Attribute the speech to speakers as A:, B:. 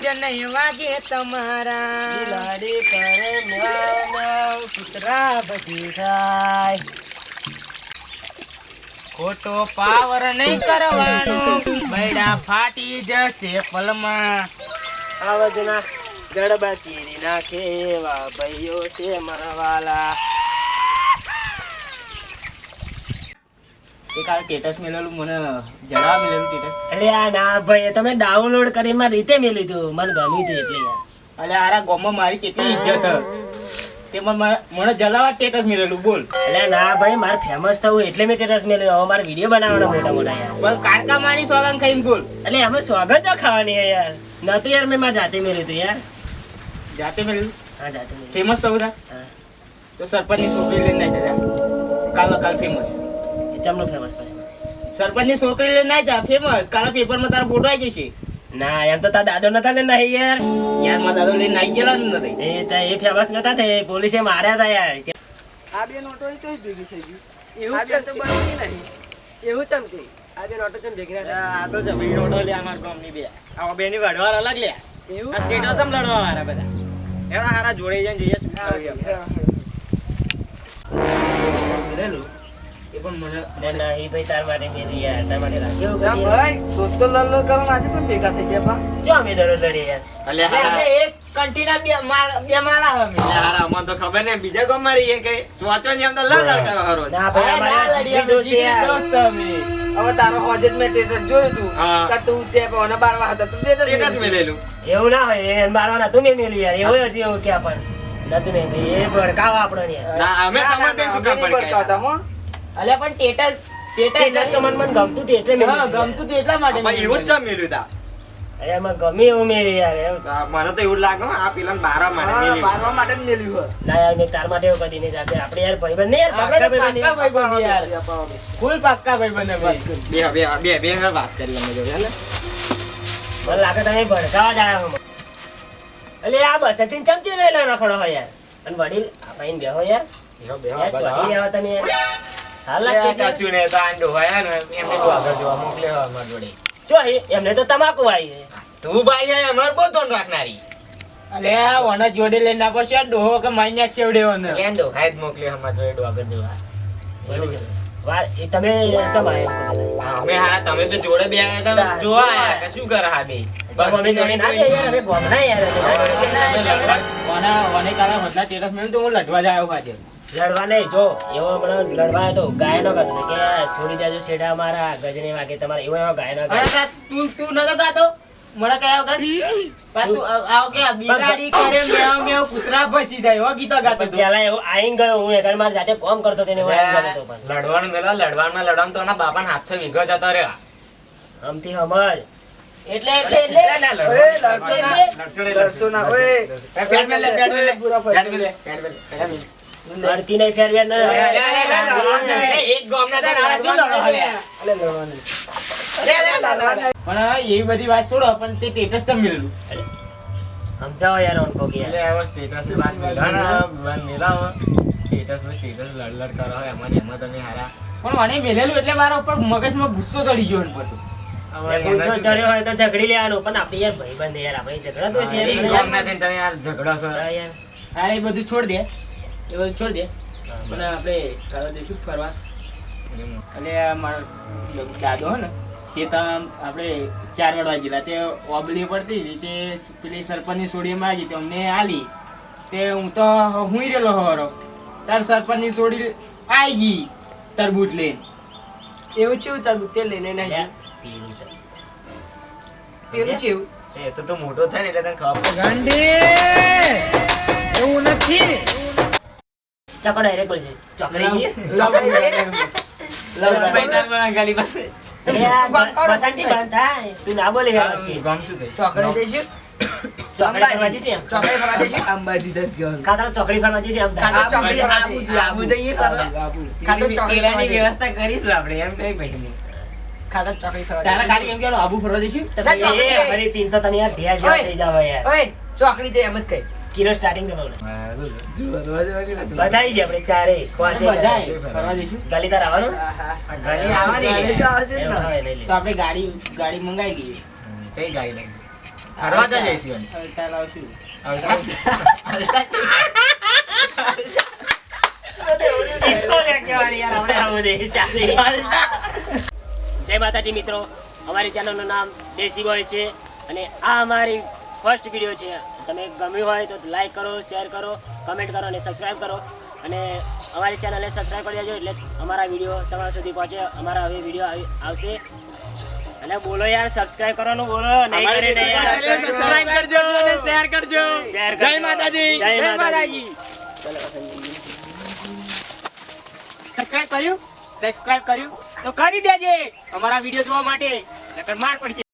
A: નહીં વાગે તમારા.
B: બિલાડી કરે નાવ નાવ કૂતરા બસી ખાય
A: ખોટો પાવર નહીં કરવાનો, બૈડા ફાટી જશે પલમાં.
B: આવજના ગડબા ચીરી નાખે એવા ભાઈઓ છે મારા
A: કાલે સ્ટેટસ મેલેલું? મને જણાવ મેલેલું સ્ટેટસ
B: એટલે આ ના ભાઈ તમે ડાઉનલોડ કરી માં રીતે મેલી તું. મને ગમ્યું હતું એટલે
A: એટલે આરા ગામમાં મારી કેટલી ઇજ્જત તે મને જલાવા સ્ટેટસ મેલેલું બોલ.
B: એટલે ના ભાઈ મારે ફેમસ થવું એટલે મેં ટેટસ મેળવ્યું હવે મારે વીડિયો બનાવવાનો મોટા મોટા યાર
A: બોલ કારકા માની સોગન ખાઈને બોલ.
B: એટલે અમે સ્વાગત જો ખાવાની હે યાર. નતું યાર મેં મારા જાતે મેળવ્યું હતું યાર.
A: જાતે મેલેલું
B: હા જાતે
A: ફેમસ થવું
B: હા.
A: તો સરપંચની છોકરી લઈને નાઈ કાલ કાલો ફેમસ
B: ચમનું ફેમસ
A: સરપંચની છોકરી લઈને ના જા ફેમસ કાલે પેપરમાં તારો ફોટો આવી જશે.
B: ના એમ તો તાર દાદો નતા લઈને નહીં યાર.
A: યાર મારા દાદો લઈને આવી ગયેલા ને નથી.
B: એ તો એ ફેમસ નતા થઈ પોલીસે માર્યા હતા યાર.
C: આ બે નોટો તોય ભેગી થઈ ગઈ એવું છે તો બની નહીં એવું ચમ કે આ બે નોટો ચમ ભેગી
D: આ તો જમીન નોટો લે અમાર ગામની બે. આવા બેની વડવાર અલગ લે.
C: એવું?
D: આ સ્ટેટસ એમ લડવા વાળા બધા. એડા હારા જોડે જઈને જઈએ શું
A: પણ મને
B: નહીં ભાઈ તાર માટે મેરી યાર તાર માટે રાખ્યો
C: ચમ ભાઈ દોસ્ત લલ લલ કરવા આજે શું ભેગા થઈ ગયા પા
B: જો અમે દરરોજ લડીએ યાર.
D: અલે
A: અરે એક કંટીના બે માર- બે માળા હમે
D: અલે હારા અમને તો ખબર ને બીજા ગામમાં રહીએ કે સ્વાચો ની આમ તો લડ લડ કરો હરો
B: ના ભાઈ
A: અરે ના
B: અમારે
A: લડીએ,
B: જીગરી દોસ્ત
A: જીગરી
B: યાર.
A: દોસ્ત અમે.
C: હવે તારો હોજે મેં સ્ટેટસ જોયું તું. કે તું તે પણ બારવા હતા તું સ્ટેટસ
D: સ્ટેટસ મેલેલું.
B: એવું ના હોય એ મારવાના તું મેં મેલી યાર એવું હજી એવું ક્યાં પણ નતું મેં મેલી. એ ભડકાવા આપણો ને
D: ના અમે તમારે શું કામ પડકાયા?
C: હો.
A: અલ્યા પણ ટેટસ
B: સ્ટેટસ તો મન મને ગમતું હતું એટલે મેં
A: હા, ગમતું હતું એટલા માટે
D: ભાઈ એવું જ ચમ મેલ્યું તા
B: અરે એમાં ગમે એવું મે યાર
D: આ મને તો એવું લાગે આ પેલા બારા માટે મેલ્યું.
C: બારવા માટે મેલ્યું હોય.
B: ના યાર મે તાર માટે એવું કદી નહીં જાતે. આપણે યાર ભાઈ બને યાર પાક્કા
A: તો
B: ભાઈબંધ ભાઈ
A: બને. યાર. ફૂલ પાક્કા ભાઈ બને
D: બે બે બે બે વાત કરી અમે જોડે હે ને?
B: મને લાગે તમે ભડકાવા જ આયા હો એટલે આ બસ બસટીને ચમચી લઈ લો રખડો હોય યાર. અને વડીલ આ ભાઈ બેહો યાર.
D: બેહો, બેહો,
B: તમે યાર.
D: એમને તો
B: તમાકુ આવી
D: તું ભાઈ અમારે રાખનારી.
A: ઓને જોડે લઈને ના પડશે ડોહો કે મારી નાખશે એવડે ઓને.
D: અમારા જોડે આગળ જોવા.
B: વાર એ તમે ચમ આયા બધા?
D: અમે હા તમે તો જોડે બે આયા જોવા આયા. કે શું કરે હા બે?
B: પણ અમે જોડે ના ગયા યાર અમે ગોમના યાર. અમે
A: ઓને લડવા- ઓને- ઓને કાલે હોદલા સ્ટેટસ તો હું લડવા જ આવ્યો આજે.
B: લડવા નહીં જો એવો હમણાં લડવા તો ગાયનો કહેતો કે છોડી દેજો શેઠા મારા ગજની વાગે તમારે એવો એવો ગાયનો
A: અરે તું તું નતો ગાતો? મને કયા વગર પા તું આવ- કે બિગાડી કરે મેવ મેવ કૂતરા ભસી જાય એવો ગીતો ગાતો તું.
B: પેલા એવું આઈ ગયો હું એકડ મારે જાતે કોમ કરતો તેને હું આઈ ગયો પણ.
D: લડવાનું મેલા લડવાનું લડવાનું તો એના બાપાને હાથસો વીઘો જતો રહ્યો.
B: આમથી સમજ
A: એટલે એટલે એટલે.
C: લડશો ના.
D: લડશો
C: ના, ઓય.
D: પેટ મેલ લે, પેટ મેલ લે,
C: પૂરા
D: લે, પેટ મેલ લે,
B: લડતી નહીં ફેરવે ને
D: એક ગોમ ના ને, શું.
A: પણ એવી બધી વાત છોડો પણ તે સ્ટેટસ તો મેલું
B: સમજાવો યાર ઓનકો કે યાર
D: સ્ટેટસની વાત મેલાવો મેલાવો. સ્ટેટસમાં સ્ટેટસ લડ લડ કરો એમાં એમાં તમે હારા.
A: પણ મને મેલેલું એટલે મારા ઉપર મગજમાં ગુસ્સો ચડી ગયો ને પર તો.
B: ગુસ્સો ચડ્યો હોય તો ઝઘડી લેવાનો પણ આપણે યાર ભાઈબંધ યાર આપણે ઝઘડા તો છે યાર.
D: તમે યાર ઝઘડો છો.
B: યાર
A: હા બધું છોડ દે એ બધું છોડ દે. પણ આપણે દઈશું ફરવા. એટલે મારો દાદો હે ને તે તો આપણે ચાર વાળવા ગયેલા તે ઓબલી પડતી હતી તે પેલી સરપંચની સોડી માગી તો અમને આલી. તે હું તો હું રહેલો હરો તાર સરપંચની સોડી આવી ગઈ તરબૂચ લઈને.
C: એવું ચેવું તારું તે લઈને નહીં પેલું ચેવું?
D: એ તો તું મોટો થાય ને એટલે તને ખબર
B: ગાંડી એવું છે. ચોકડી છે?
D: ભાઈ તાર કોઈ ગાલી પાસે.
B: અરે બસંતી બંધ તું ના બોલે યાર વચ્ચે.
D: ગામ શું કહે?
C: ચોકડી
B: ચોકડી
C: જઈ. એમ જ કઈ
B: કિલો સ્ટાર્ટિંગ કરવાનું. બધાઈ છે આપણે ચારે, પાંચે.
A: ફરવા જઈશું.
B: ગલી તાર આવવાનું?
D: ગાડી આવવાની
C: તો આવશે ને.
A: આપણે ગાડી ગાડી મંગાવી ગઈ
D: કઈ ગાડી લઈ ફરવા તો જઈશું
A: અલ્ટા લાવશું.
B: જય માતાજી મિત્રો. અમારી ચેનલનું નામ દેશી બોય છે. અને આ અમારી ફર્સ્ટ વીડિયો છે. તમે ગમ્યું હોય તો લાઈક કરો શેર કરો કમેન્ટ કરો અને સબસ્ક્રાઈબ કરો. અને અમારી ચેનલને સબસ્ક્રાઈબ કરી દેજો એટલે અમારા વીડિયો તમારા સુધી પહોંચે. અમારા હવે વીડિયો આવશે. અને બોલો યાર સબસ્ક્રાઈબ કરવાનું બોલો. નહીં કરે
A: સબસ્ક્રાઇબ કરજો. અને શેર કરજો.
B: શેર કરજો.
A: જય માતાજી.
B: જય માતાજી.
A: સબસ્ક્રાઇબ કર્યું? સબસ્ક્રાઇબ કર્યું? તો કરી દેજે. અમારા વીડિયો જોવા માટે. નકર માર પડશે